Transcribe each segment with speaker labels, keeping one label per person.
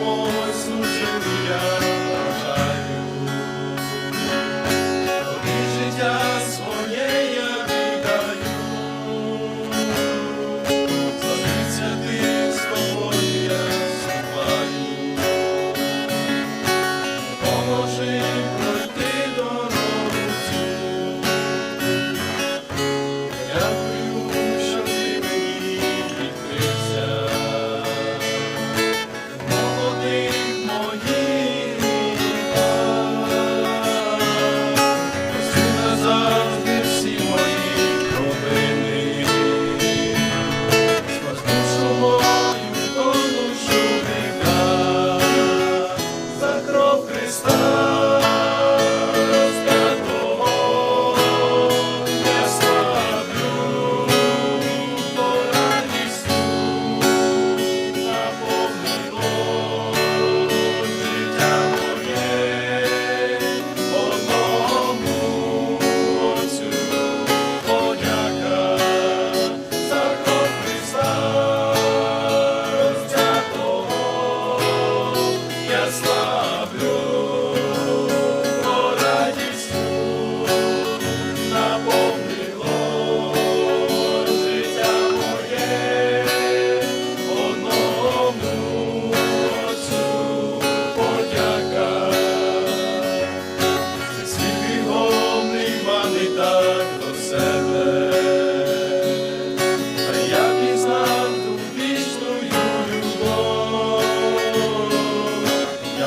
Speaker 1: small.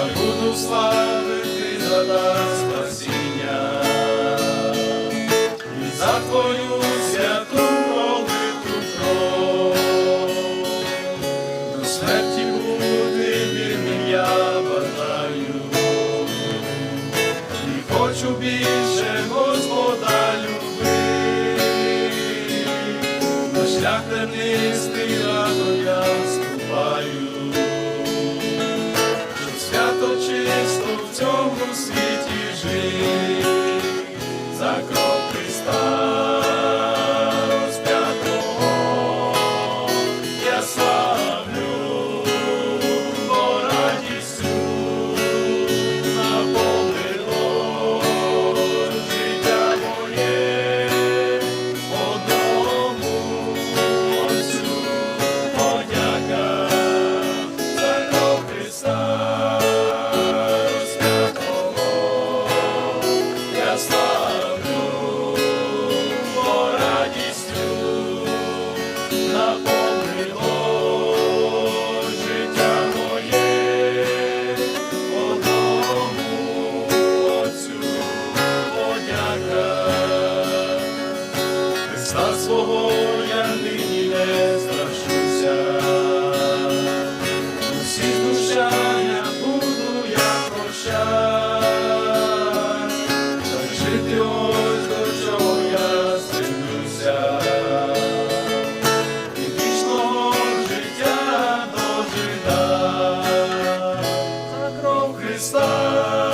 Speaker 1: буду славити за нас спасіння. І за твою святу молиту кров, до смерті буде вірним я бажаю, і хочу більше Господа любити, на шлях тернистий радо я Христа свого я нині не страшуся, усі душа я буду я прощать, так жити ось до чого я стремлюся, і вічного життя до дожида, за кров Христа.